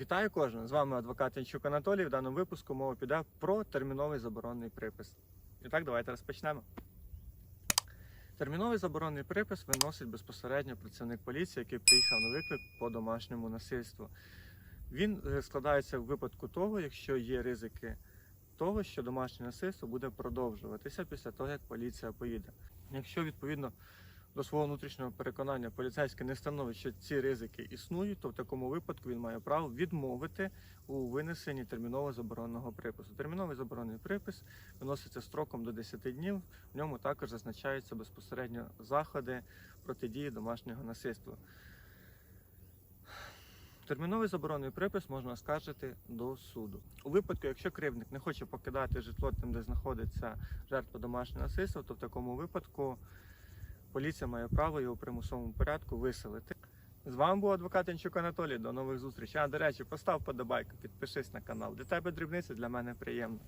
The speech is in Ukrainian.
Вітаю кожного! З вами адвокат Янчук Анатолій. В даному випуску мова піде про терміновий заборонний припис. І так, давайте розпочнемо. Терміновий заборонний припис виносить безпосередньо працівник поліції, який приїхав на виклик по домашньому насильству. Він е, складається в випадку того, якщо є ризики того, що домашнє насильство буде продовжуватися після того, як поліція поїде. Якщо відповідно до свого внутрішнього переконання поліцейський не встановить, що ці ризики існують, то в такому випадку він має право відмовити у винесенні терміново забороненого припису. Терміновий заборонений припис виноситься строком до 10 днів. В ньому також зазначаються безпосередньо заходи протидії домашнього насильства. Терміновий заборонений припис можна оскаржити до суду. У випадку, якщо кривдник не хоче покидати житло там, де знаходиться жертва домашнього насильства, то в такому випадку поліція має право його в примусовому порядку виселити. З вами був адвокат Янчук Анатолій. До нових зустрічей. А до речі, постав подобайку, підпишись на канал. Для тебе дрібниця, для мене приємно.